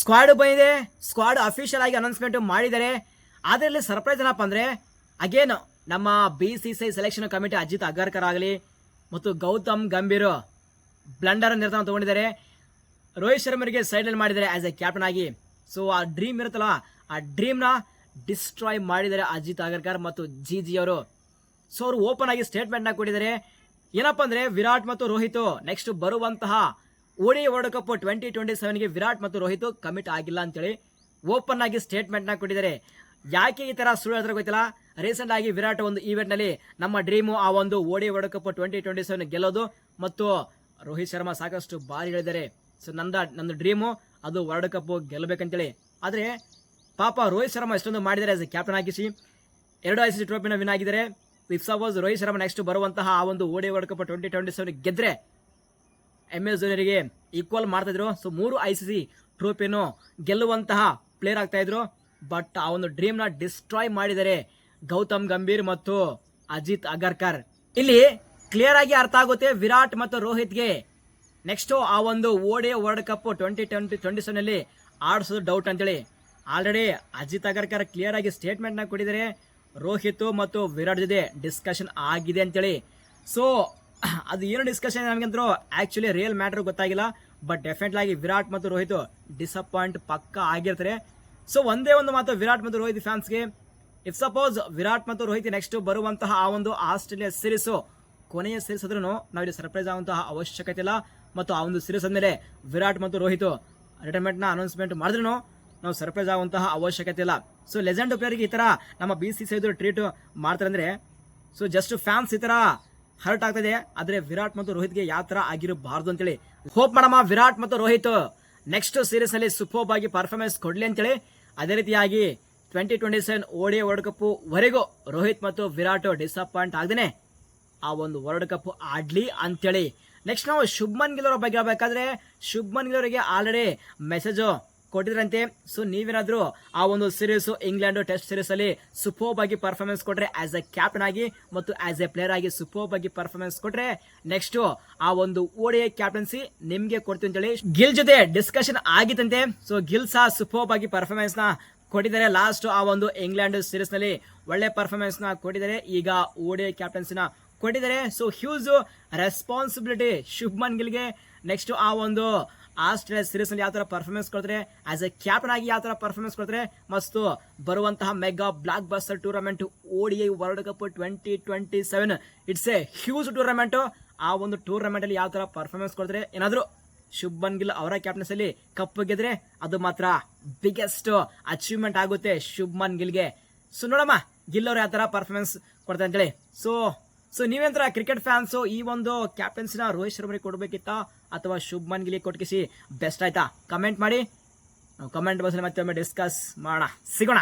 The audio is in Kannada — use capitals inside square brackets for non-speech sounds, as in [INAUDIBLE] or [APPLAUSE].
ಸ್ಕ್ವಾಡ್ ಬಂದಿದೆ. ಸ್ಕ್ವಾಡ್ ಅಫಿಷಿಯಲ್ ಆಗಿ ಅನೌನ್ಸ್ಮೆಂಟ್ ಮಾಡಿದ್ದಾರೆ. ಅದರಲ್ಲಿ ಸರ್ಪ್ರೈಸ್ ಏನಪ್ಪ ಅಂದರೆ ಅಗೇನ್ ನಮ್ಮ B C C selection committee Ajit Agarkar ಆಗಲಿ ಮತ್ತು ಗೌತಮ್ ಗಂಭೀರ್ ಬ್ಲಂಡರ್ ನಿರ್ಧಾರ ತಗೊಂಡಿದ್ದಾರೆ. ರೋಹಿತ್ ಶರ್ಮರಿಗೆ ಸೈಡಲ್ಲಿ ಮಾಡಿದ್ದಾರೆ ಆಸ್ ಎ ಕ್ಯಾಪ್ಟನ್ ಆಗಿ. ಸೊ ಆ ಡ್ರೀಮ್ ಇರುತ್ತಲ್ಲ, ಆ ಡ್ರೀಮ್ನ ಡಿಸ್ಟ್ರಾಯ್ ಮಾಡಿದ್ದಾರೆ ಅಜಿತ್ ಅಗರ್ಕರ್ ಮತ್ತು ಜಿ ಜಿ ಅವರು. ಸೊ ಅವರು ಓಪನ್ ಆಗಿ ಸ್ಟೇಟ್ಮೆಂಟ್ನ ಕೊಟ್ಟಿದ್ದಾರೆ. ಏನಪ್ಪ ಅಂದರೆ ವಿರಾಟ್ ಮತ್ತು ರೋಹಿತ್ ನೆಕ್ಸ್ಟ್ ಬರುವಂತಹ ODI world cup twenty twenty ಸೆವೆನ್ಗೆ Virat ಮತ್ತು ರೋಹಿತ್ ಕಮಿಟ್ ಆಗಿಲ್ಲ ಅಂತೇಳಿ ಓಪನ್ ಆಗಿ ಸ್ಟೇಟ್ಮೆಂಟ್ನ ಕೊಟ್ಟಿದ್ದಾರೆ. ಯಾಕೆ ಈ ಥರ ಸುಳ್ಳು ಹೇಳಿದ್ರೆ ಗೊತ್ತಿಲ್ಲ? ರೀಸೆಂಟ್ ಆಗಿ ವಿರಾಟ್ ಒಂದು ಈವೆಂಟ್ನಲ್ಲಿ ನಮ್ಮ ಡ್ರೀಮು ಆ ಒಂದು ODI world cup twenty twenty seven ಗೆಲ್ಲೋದು ಮತ್ತು ರೋಹಿತ್ ಶರ್ಮಾ ಸಾಕಷ್ಟು ಬಾರಿ ಹೇಳಿದ್ದಾರೆ. ಸೊ ನಂದ ನನ್ನ ಡ್ರೀಮು ಅದು ವರ್ಲ್ಡ್ ಕಪ್ ಗೆಲ್ಲಬೇಕಂತೇಳಿ. ಆದರೆ ಪಾಪ ರೋಹಿತ್ ಶರ್ಮಾ ಎಷ್ಟೊಂದು ಮಾಡಿದ್ದಾರೆ ಆಸ್ ಎ ಕ್ಯಾಪ್ಟನ್ ಆಗಿಸಿ. ಎರಡು ಐ ಸಿ ಟ್ರೋಫಿನ ವಿನ್ ಆಗಿದ್ದಾರೆ. If suppose Rohit Sharma next ಬರುವಂತಹ ಆ ಒಂದು ODI world cup twenty twenty seven ಗೆದ್ರೆ ಎಂ ಎಸ್ ಧೋನಿಯವರಿಗೆ ಈಕ್ವಲ್ ಮಾಡ್ತಾಯಿದ್ರು ಸೊ ಮೂರು ಐ ಸಿ ಸಿ ಟ್ರೋಫಿಯನ್ನು ಗೆಲ್ಲುವಂತಹ ಪ್ಲೇಯರ್ ಆಗ್ತಾ ಇದ್ರು. ಬಟ್ ಆ ಒಂದು ಡ್ರೀಮ್ನ ಡಿಸ್ಟ್ರಾಯ್ ಮಾಡಿದರೆ ಗೌತಮ್ ಗಂಭೀರ್ ಮತ್ತು ಅಜಿತ್ ಅಗರ್ಕರ್. ಇಲ್ಲಿ ಕ್ಲಿಯರ್ ಆಗಿ ಅರ್ಥ ಆಗುತ್ತೆ ವಿರಾಟ್ ಮತ್ತು ರೋಹಿತ್ಗೆ. ನೆಕ್ಸ್ಟ್ ಆ ಒಂದು ODI world cup twenty twenty twenty ಸೆವೆನಲ್ಲಿ ಆಡಿಸೋದು ಡೌಟ್ ಅಂತೇಳಿ. ಆಲ್ರೆಡಿ ಅಜಿತ್ ಅಗರ್ಕರ್ ಕ್ಲಿಯರ್ ಆಗಿ ಸ್ಟೇಟ್ಮೆಂಟ್ನ ಕೊಟ್ಟಿದ್ದಾರೆ. ರೋಹಿತ್ ಮತ್ತು ವಿರಾಟ್ ಜೊತೆ ಡಿಸ್ಕಷನ್ ಆಗಿದೆ ಅಂತೇಳಿ. ಸೊ [CLEARS THROAT] ಅದು ಏನು ಡಿಸ್ಕಷನ್ ನಮಗಂತರೂ ಆ್ಯಕ್ಚುಲಿ ರಿಯಲ್ ಮ್ಯಾಟ್ರ್ ಗೊತ್ತಾಗಿಲ್ಲ. ಬಟ್ ಡೆಫಿನೆಟ್ಲಿ ಆಗಿ ವಿರಾಟ್ ಮತ್ತು ರೋಹಿತ್ ಡಿಸಪಾಯಿಂಟ್ ಪಕ್ಕ ಆಗಿರ್ತಾರೆ. ಸೊ ಒಂದೇ ಒಂದು ಮಾತು ವಿರಾಟ್ ಮತ್ತು ರೋಹಿತ್ ಫ್ಯಾನ್ಸ್ಗೆ ಇಫ್ ಸಪೋಸ್ ವಿರಾಟ್ ಮತ್ತು ರೋಹಿತ್ ನೆಕ್ಸ್ಟ್ ಬರುವಂತಹ ಆ ಒಂದು ಆಸ್ಟ್ರೇಲಿಯಾ ಸೀರೀಸು ಕೊನೆಯ ಸೀರೀಸ್ ಆದ್ರೂ ನಾವಿಲ್ಲಿ ಸರ್ಪ್ರೈಸ್ ಆಗುವಂತಹ ಅವಶ್ಯಕತೆ ಇಲ್ಲ. ಮತ್ತು ಆ ಒಂದು ಸೀರೀಸ್ ಆದಮೇಲೆ ವಿರಾಟ್ ಮತ್ತು ರೋಹಿತ್ ರಿಟೈರ್ಮೆಂಟ್ನ ಅನೌನ್ಸ್ಮೆಂಟ್ ಮಾಡಿದ್ರು ನಾವು ಸರ್ಪ್ರೈಸ್ ಆಗುವಂತಹ ಅವಶ್ಯಕತೆ ಇಲ್ಲ. ಸೊ ಲೆಜೆಂಡ್ ಪ್ಲೇಯರ್ಗೆ ಈ ಥರ ನಮ್ಮ ಬಿ ಸಿ ಸಿ ಟ್ರೀಟ್ ಮಾಡ್ತಾರೆ ಅಂದರೆ ಸೊ ಜಸ್ಟ್ ಫ್ಯಾನ್ಸ್ ಈ ಥರ ಹರ್ಟ್ ಆಗ್ತದೆ. ಆದರೆ ವಿರಾಟ್ ಮತ್ತು ರೋಹಿತ್ಗೆ ಯಾವ ಥರ ಆಗಿರಬಾರ್ದು ಅಂತೇಳಿ ಹೋಪ್ ಮಾಡಮ್ಮ ವಿರಾಟ್ ಮತ್ತು ರೋಹಿತ್. ನೆಕ್ಸ್ಟ್ ಸೀರೀಸ್ನಲ್ಲಿ ಸೂಪರ್ಬ್ ಆಗಿ ಪರ್ಫಾರ್ಮೆನ್ಸ್ ಕೊಡಲಿ ಅಂತೇಳಿ ಅದೇ ರೀತಿಯಾಗಿ twenty twenty seven ODI world cup ವರೆಗೂ ರೋಹಿತ್ ಮತ್ತು ವಿರಾಟ್ ಡಿಸಪಾಯಿಂಟ್ ಆಗದೇನೆ ಆ ಒಂದು ವರ್ಲ್ಡ್ ಕಪ್ ಆಡ್ಲಿ ಅಂತೇಳಿ. ನೆಕ್ಸ್ಟ್ ನಾವು ಶುಭ್ಮನ್ ಗಿಲ್ ಅವರ ಬಗ್ಗೆ ಹೇಳ್ಬೇಕಾದ್ರೆ ಶುಭ್ಮನ್ ಗಿಲ್ ಅವರಿಗೆ ಆಲ್ರೆಡಿ ಮೆಸೇಜ್ ಕೊಟ್ಟಿದ್ರಂತೆ. ಸೊ ನೀವೇನಾದ್ರೂ ಆ ಒಂದು ಸೀರೀಸ್ ಇಂಗ್ಲೆಂಡ್ ಟೆಸ್ಟ್ ಸೀರೀಸ್ ಅಲ್ಲಿ ಸೂಪರ್ಬ್ ಆಗಿ ಪರ್ಫಾರ್ಮೆನ್ಸ್ ಕೊಟ್ರೆ ಆಸ್ ಎ ಕ್ಯಾಪ್ಟನ್ ಆಗಿ ಮತ್ತು ಆಸ್ ಎ ಪ್ಲೇಯರ್ ಆಗಿ ಸುಪೋಬ್ ಆಗಿ ಪರ್ಫಾರ್ಮೆನ್ಸ್ ಕೊಟ್ರೆ ನೆಕ್ಸ್ಟ್ ಆ ಒಂದು ಓಡಿ ಕ್ಯಾಪ್ಟನ್ಸಿ ನಿಮ್ಗೆ ಕೊಡ್ತೀವಿ ಅಂತೇಳಿ ಗಿಲ್ ಜೊತೆ ಡಿಸ್ಕಷನ್ ಆಗಿತ್ತಂತೆ. ಸೊ ಗಿಲ್ ಸಹ ಸುಪೋಬ್ ಆಗಿ ಪರ್ಫಾರ್ಮೆನ್ಸ್ನ ಕೊಟ್ಟಿದ್ದಾರೆ. ಲಾಸ್ಟ್ ಆ ಒಂದು ಇಂಗ್ಲೆಂಡ್ ಸೀರೀಸ್ನಲ್ಲಿ ಒಳ್ಳೆ ಪರ್ಫಾರ್ಮೆನ್ಸ್ನ ಕೊಟ್ಟಿದ್ದಾರೆ. ಈಗ ಓಡಿ ಕ್ಯಾಪ್ಟನ್ಸಿನ ಕೊಟ್ಟಿದ್ದಾರೆ. ಸೊ ಹ್ಯೂಜ್ ರೆಸ್ಪಾನ್ಸಿಬಿಲಿಟಿ ಶುಭ್ಮನ್ ಗಿಲ್ಗೆ ನೆಕ್ಸ್ಟ್ ಆ ಒಂದು ಆಸ್ಟ್ರೇಲಿಯಾ ಸೀರೀಸ್ ಅಲ್ಲಿ ಯಾವ ತರ ಪರ್ಫಾರ್ಮೆನ್ಸ್ ಕೊಡ್ತಾರೆ ಆಸ್ ಎ ಕ್ಯಾಪ್ಟನ್ ಆಗಿ ಯಾವ ತರ ಪರ್ಫಾರ್ಮೆನ್ಸ್ ಕೊಡ್ತಾರೆ ಮತ್ತು ಬರುವಂತಹ mega blockbuster tournament ODI world cup twenty twenty seven it's a huge tournament ಆ ಒಂದು ಟೂರ್ನಮೆಂಟ್ ಅಲ್ಲಿ ಯಾವ ತರ ಪರ್ಫಾರ್ಮೆನ್ಸ್ ಕೊಡ್ತಾರೆ, ಏನಾದರೂ ಶುಭನ್ ಗಿಲ್ ಅವರ ಕ್ಯಾಪ್ಟನ್ಸ್ ಅಲ್ಲಿ ಕಪ್ ಗೆದ್ರೆ ಅದು ಮಾತ್ರ ಬಿಗ್ಗೆಸ್ಟ್ ಅಚೀವ್ಮೆಂಟ್ ಆಗುತ್ತೆ ಶುಭ್ಮನ್ ಗಿಲ್ಗೆ ಸೊ ನೋಡಮ್ಮ, ಗಿಲ್ ಅವ್ರು ಯಾವ ತರ ಪರ್ಫಾರ್ಮೆನ್ಸ್ ಕೊಡ್ತಾರೆ ಅಂತೇಳಿ. ಸೊ ಸೊ ನೀವೇಂತರ ಕ್ರಿಕೆಟ್ ಫ್ಯಾನ್ಸು ಈ ಒಂದು ಕ್ಯಾಪ್ಟನ್ಸಿನ ರೋಹಿತ್ ಶರ್ಮರಿಗೆ ಕೊಡಬೇಕಿತ್ತಾ? ಅಥವಾ ಶುಭ್ಮನ್ ಗಿಲಿ ಕೊಟ್ಕಿಸಿ? ಬೆಸ್ಟ್ ಆಯ್ತಾ? ಕಮೆಂಟ್ ಮಾಡಿ. ಕಮೆಂಟ್ ಬಾಕ್ಸಲ್ಲಿ ಮತ್ತೆ ಡಿಸ್ಕಸ್ ಮಾಡೋಣ. ಸಿಗೋಣ.